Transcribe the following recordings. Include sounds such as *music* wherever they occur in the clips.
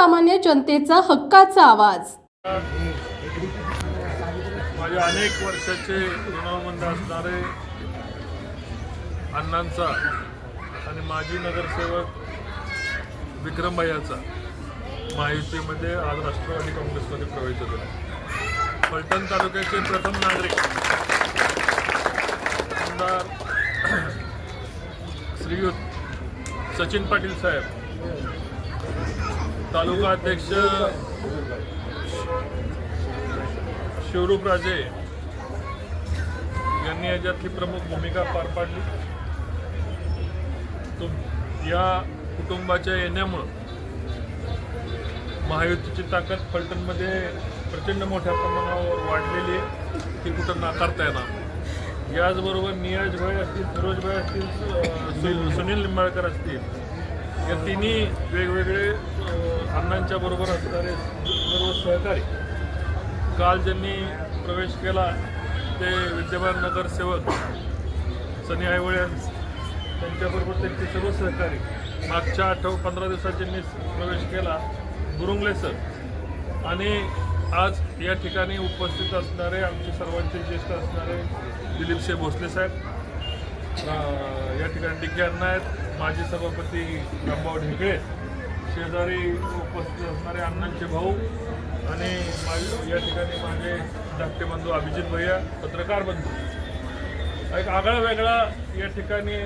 सर्वसामान्य जनतेचा हक्काचा आवाज. माझे अनेक वर्षाचे ऋणानुबंध असणारे अण्णांचा आणि माजी नगरसेवक विक्रम भैयाचा महायुतीमध्ये आज राष्ट्रवादी काँग्रेसमध्ये प्रवेश झाला. पलटण तालुक्याचे प्रथम नागरिक आमदार *clears throat* श्रीयुत सचिन पाटील साहेब. तालुका अध्यक्ष शिवरूप राजे यांनी याच्यातली प्रमुख भूमिका पार पाडली. तो या कुटुंबाच्या येण्यामुळं महायुतीची ताकद फलटणमध्ये प्रचंड मोठ्या प्रमाणावर वाढलेली आहे. ती कुठं नाकारता येणार? याचबरोबर नियाज भाई असतील फिरोज भाई असतील सुनील निंबाळकर असतील या तिन्ही वेगवेगळे अण्णांच्या बरोबर असणारे सर्व सहकारी. काल ज्यांनी प्रवेश केला ते विद्यमान नगरसेवक सनी आयवळे त्यांच्याबरोबर त्यांचे सर्व सहकारी मागच्या आठव पंधरा दिवसात ज्यांनी प्रवेश केला गुरुंगले सर. आणि आज या ठिकाणी उपस्थित असणारे आमचे सर्वांचे ज्येष्ठ असणारे दिलीपसिंह भोसले साहेब या ठिकाणी डिग्गे अण्णा आहेत. माजी सभापती रामभाऊ ढेकळे शेजारी उपस्थित असणारे अण्णांचे भाऊ आणि माझे या ठिकाणी माझे धाकटे बंधू अभिजित भैया पत्रकार बंधू. एक आगळा वेगळा या ठिकाणी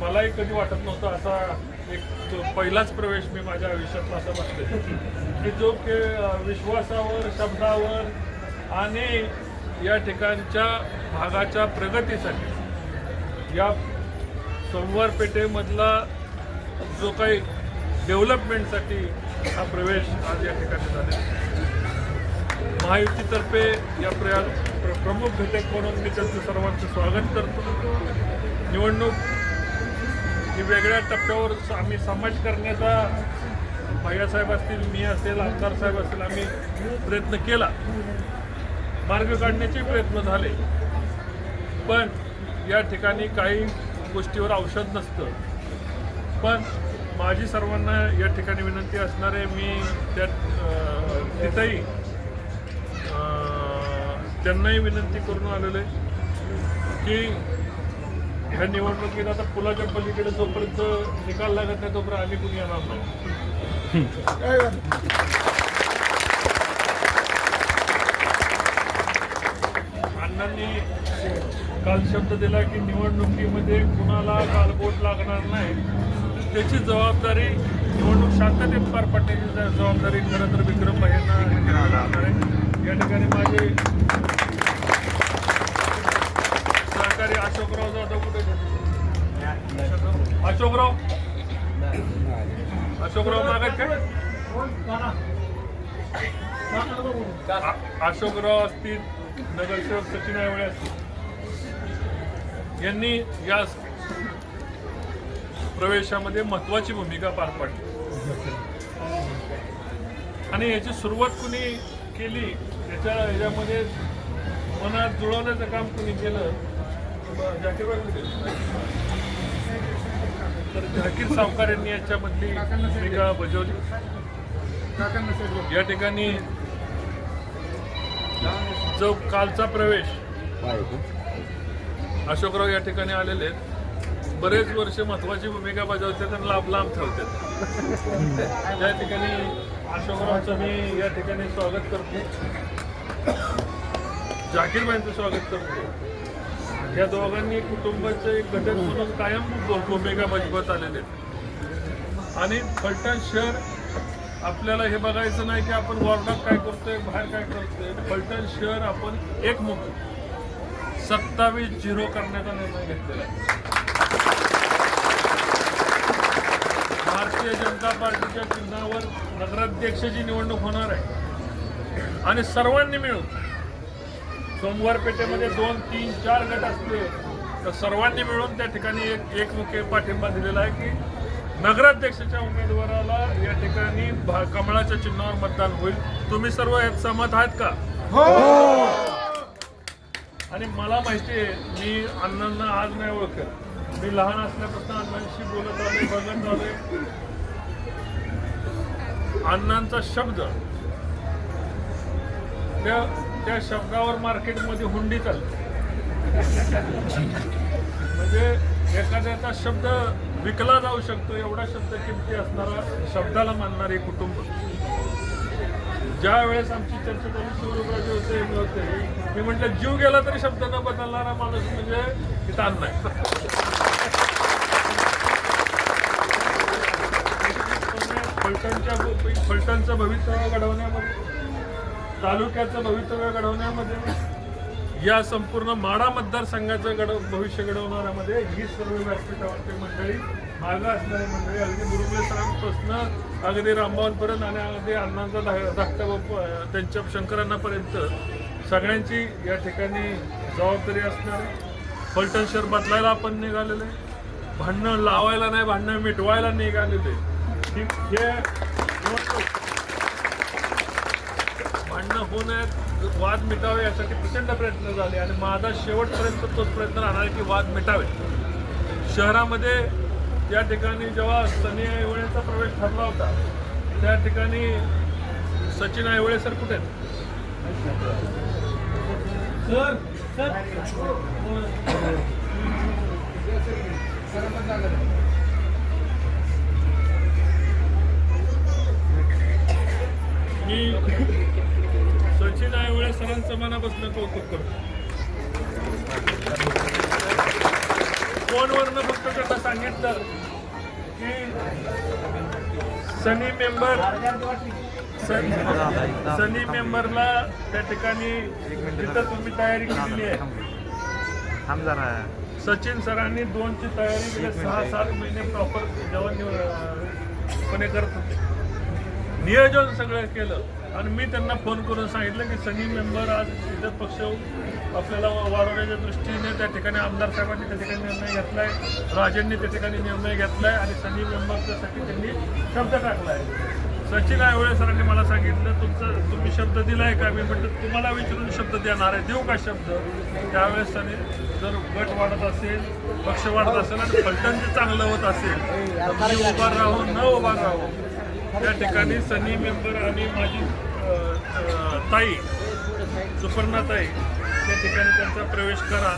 मलाही कधी वाटत नव्हता असा एक पहिलाच प्रवेश मी माझ्या आयुष्यातला असा बघते की जो की विश्वासावर शब्दावर आणि या ठिकाणच्या भागाच्या प्रगतीसाठी या सोमवार पेठेमधला जो काही डेव्हलपमेंटसाठी हा प्रवेश आज या ठिकाणी झाला महायुतीतर्फे या प्रया प्र- प्रमुख घटक म्हणून मी त्यांचं सर्वांचं स्वागत करतो. निवडणूक ही वेगळ्या टप्प्यावर आम्ही समाज करण्याचा भैयासाहेब असतील मी असेल आमदार साहेब असतील आम्ही प्रयत्न केला. मार्ग काढण्याचे प्रयत्न झाले. पण या ठिकाणी काही गोष्टीवर औषध नसतं. पण माझी सर्वांना या ठिकाणी विनंती असणार आहे मी त्या तिथंही त्यांनाही विनंती करून आलेलो आहे की ह्या निवडणुकीत आता पुलाच्या पलीकडे जोपर्यंत निकाल लागत नाही तोपर्यंत आम्ही कुणी येणार नाही. अण्णांनी काल शब्द दिला की निवडणुकीमध्ये कुणाला कालबोट लागणार नाही. त्याची जबाबदारी निवडणूक शांततेत पार पाडण्याची जबाबदारी खरं तर विक्रम भाईंना लागणार आहे. या ठिकाणी माझे सहकारी अशोकराव जाधव कुठे अशोकराव? अशोकराव मागत काय अशोकराव असतील नगरसेवक सचिन आवळे असतील. यांनी या प्रवेशामध्ये महत्वाची भूमिका पार पाडली. आणि याची सुरुवात कुणी केली याच्या याच्यामध्ये मनात जुळवण्याचं काम कुणी केलं तर झाकीर सावकार यांनी याच्यामधली भूमिका बजावली. या ठिकाणी जो कालचा प्रवेश अशोकराव या ठिकाणी आलेले आहेत. बरेच वर्ष महत्वाची भूमिका बजावतात आणि लांब लांब ठेवतात त्या ठिकाणी अशोकरावचं मी या ठिकाणी स्वागत करतो. जाकीरबाईंचं स्वागत करतो. या दोघांनी कुटुंबाचे एक घटक म्हणून कायम भूमिका बजावत आलेले आहेत. आणि फलटण शहर आपल्याला हे बघायचं नाही की आपण वॉर्डात काय करतोय बाहेर काय करतोय. फलटण शहर आपण एकमुख. सत्तावीस झिरो करण्याचा निर्णय घेतलेला आहे. भारतीय जनता पार्टीच्या चिन्हावर नगराध्यक्षाची निवडणूक होणार आहे. आणि सर्वांनी मिळून सोमवार पेठेमध्ये दोन तीन चार गट असले तर सर्वांनी मिळून त्या ठिकाणी एक एकमुखी पाठिंबा दिलेला आहे की नगराध्यक्षाच्या उमेदवाराला या ठिकाणी भा- कमळाच्या चिन्हावर मतदान होईल. तुम्ही सर्व यात सहमत आहात का? हो! आणि मला माहिती आहे मी अण्णांना आज नाही ओळखत. मी लहान असल्यापासून अण्णांशी बोलत आलोय बघत आलोय. अण्णांचा शब्द त्या त्या शब्दावर मार्केटमध्ये हुंडी चालते. म्हणजे एखाद्याचा शब्द विकला जाऊ शकतो एवढा शब्द किमती असणारा शब्दाला मानणारे कुटुंब. ज्या वेळेस आमची चर्चा झाली शिवरुबाजी होते हे होते मी म्हटलं जीव गेला तरी शब्द न बदलणारा माणूस म्हणजे ताण नाही फलटणच्या फलटणचं भवितव्य घडवण्यामध्ये तालुक्याचं भवितव्य घडवण्यामध्ये या संपूर्ण माडा मतदारसंघाचं घडव भविष्य घडवणाऱ्यामध्ये ही सर्व व्यासपीठावरती मंडळी मागं असणारी मंडळी अगदी मुरुगेसरांपासून अगदी रामबावांपर्यंत आणि अगदी अण्णांचा धा- धाकटा बाप्पा त्यांच्या शंकरांनापर्यंत सगळ्यांची या ठिकाणी जबाबदारी असणार फलटण शहर बदलायला आपण निघालेले भांडणं लावायला नाही भांडणं मिटवायला निघालेले हे भांडणं होऊ नयेत वाद मिटावे यासाठी प्रचंड प्रयत्न झाले आणि माझा शेवटपर्यंत तोच प्रयत्न राहणार की वाद मिटावे. शहरामध्ये या ठिकाणी जेव्हा सनी आयवळेचा प्रवेश ठरला होता त्या ठिकाणी सचिन आयवळे सर कुठे आहेत? मी सचिन आयवळे सरांचं मनापासून कौतुक करतो. फोनवरनं फक्त त्याला सांगितलं की सनी मेंबर सनी मेंबरला त्या ठिकाणी तिथं तुम्ही तयारी केलेली आहे. सचिन सरांनी दोनची तयारी गेले सहा सात महिने प्रॉपर जेवण पणे करत होते. नियोजन सगळं केलं. आणि मी त्यांना फोन करून सांगितलं की सनी मेंबर आज इतर पक्ष आपल्याला वाढवण्याच्या दृष्टीने त्या ठिकाणी आमदार साहेबांनी त्या ठिकाणी निर्णय घेतलाय राजेंनी त्या ठिकाणी निर्णय घेतलाय आणि सनी मेंबरच्यासाठी त्यांनी शब्द टाकलाय. सचिन आयवळे सरांनी मला सांगितलं तुमचं तुम्ही शब्द दिलाय का? मी म्हटलं तुम्हाला विचारून शब्द देणार आहे. देऊ का शब्द? त्यावेळेस सनी जर गट वाढत असेल पक्ष वाढत असेल आणि फलटण जे चांगलं होत असेल तर उभा राहू न उभा राहू. त्या ठिकाणी सनी मेंबर आणि माझी ताई सुपर्णा ताई त्या ठिकाणी त्यांचा प्रवेश करा.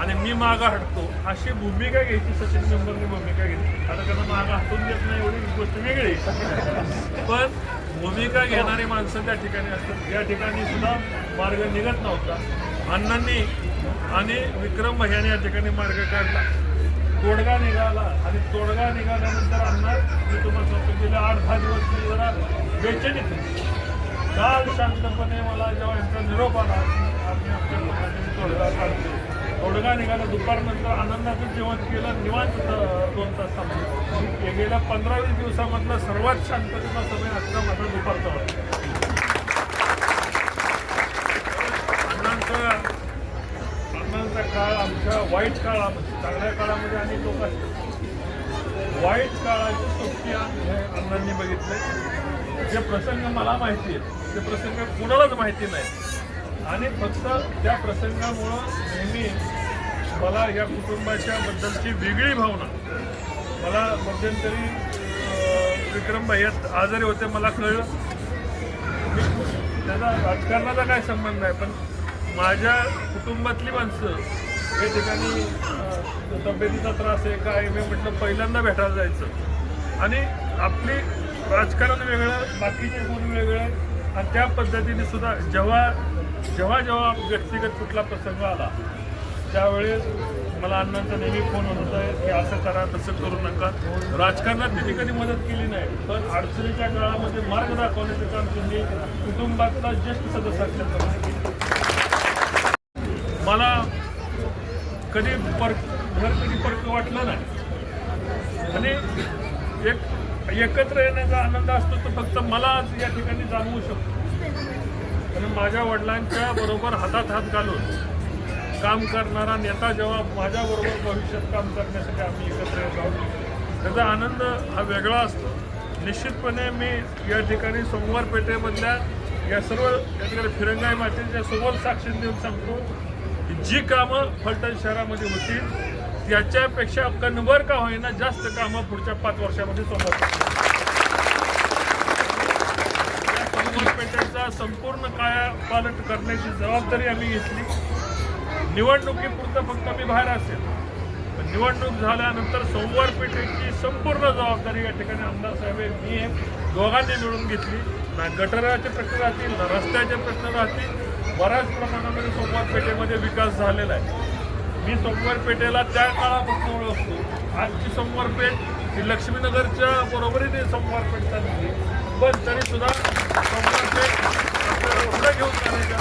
आणि मी मागा हटतो. अशी भूमिका घ्यायची सचिन मेंबरने भूमिका घेतली. आता त्यांना मागं हटून देत नाही एवढी गोष्ट वेगळी. पण भूमिका घेणारी माणसं त्या ठिकाणी असतात. या ठिकाणी सुद्धा मार्ग निघत नव्हता. अण्णांनी आणि विक्रम भैयाने या ठिकाणी मार्ग काढला. तोडगा निघाला आणि तोडगा निघाल्यानंतर अण्णा मी तुम्हाला सांगतो गेले आठ दहा दिवस मी जरा बेचैनीत काल शांतपणे मला जेव्हा यांचा निरोप आला आम्ही आमच्या लोकांनी तोडगा काढतो तोडगा निघाला दुपारनंतर आनंदाचं जेवण केलं निवांत दोन तास थांबले. गेल्या पंधरा वीस दिवसामधला सर्वात शांततेचा समय असला माझा दुपारचा होता. अण्णांचं अण्णांचा काळ आमच्या वाईट काळामध्ये चांगल्या काळामध्ये अनेक लोक असतात वाईट काळाची सुट्टी हे अण्णांनी बघितले. जे प्रसंग मला माहिती आहेत ते प्रसंग कुणालाच माहिती नाही. आणि फक्त त्या प्रसंगामुळं नेहमी मला या कुटुंबाच्या बद्दलची वेगळी भावना. मला मध्यंतरी विक्रम भैयात आजारी होते मला कळलं. त्याचा राजकारणाचा काय संबंध नाही पण माझ्या कुटुंबातली माणसं या ठिकाणी तब्येतीचा त्रास आहे काय मी म्हटलं पहिल्यांदा भेटायला जायचं. आणि आपली राजकारण वेगळं बाकीचे गुण वेगळं आणि त्या पद्धतीने सुद्धा जेव्हा जेव्हा जेव्हा व्यक्तिगत कुठला प्रसंग आला त्यावेळेस मला अण्णांचा नेहमी फोन होत होता की असं करा तसं करू नका. राजकारणात त्यांनी कधी मदत केली नाही पण अडचणीच्या काळामध्ये मार्ग दाखवण्याचं काम त्यांनी कुटुंबातला ज्येष्ठ सदस्यांच्या असल्याप्रमाणे केलं मला कधी पर घर कधी परक वाटलं नाही. आणि एक एकत्र येण्याचा आनंद असतो तो फक्त मला आज या ठिकाणी जाणवू शकतो. आणि माझ्या वडिलांच्या बरोबर हातात हात घालून काम करणारा नेता जेव्हा माझ्याबरोबर भविष्यात काम करण्यासाठी आम्ही एकत्र येत आहोत त्याचा आनंद हा वेगळा असतो. निश्चितपणे मी या ठिकाणी सोमवार पेठेमधल्या या सर्व या ठिकाणी फिरंगाई मातेच्या समोर साक्षी देऊन सांगतो. की जी कामं फलटण शहरामध्ये होतील त्याच्यापेक्षा कन्वर का होईना जास्त कामं पुढच्या पाच वर्षामध्ये समोर सोमवार पेठेचा संपूर्ण कायापालट करण्याची जबाबदारी आम्ही घेतली. निवडणुकीपुरतं फक्त मी बाहेर असेल. पण निवडणूक झाल्यानंतर सोमवार पेठेची संपूर्ण जबाबदारी या ठिकाणी आमदार साहेब मी दोघांनी मिळून घेतली. ना गटराचे प्रश्न राहतील ना रस्त्याचे प्रश्न राहतील. बऱ्याच प्रमाणामध्ये सोमवार पेठेमध्ये विकास झालेला आहे. मी सोमवार पेठेला त्या काळापासून ओळखतो. आजची सोमवार पेठ ही लक्ष्मीनगरच्या बरोबरीने सोमवार पेठ चालली पण तरी सुद्धा सोमवार पेठ पुढे घेऊन जाण्याच्या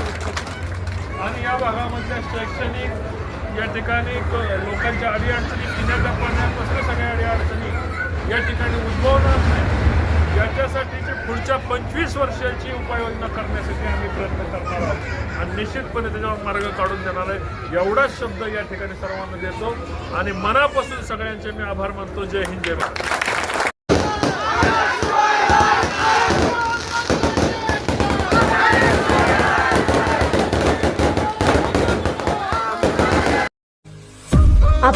आणि या भागामधल्या शैक्षणिक या ठिकाणी लोकांच्या अडीअडचणी पिण्याच्या पाण्यापासून सगळ्या अडीअडचणी या ठिकाणी उद्भवणार नाही याच्यासाठीची पुढच्या पंचवीस वर्षाची उपाययोजना करण्यासाठी आम्ही प्रयत्न करणार आहोत. आणि निश्चितपणे त्याच्यावर मार्ग काढून देणार आहे. एवढाच शब्द या ठिकाणी सर्वांना देतो. आणि मनापासून सगळ्यांचे मी आभार मानतो. जय हिंद जय भारत.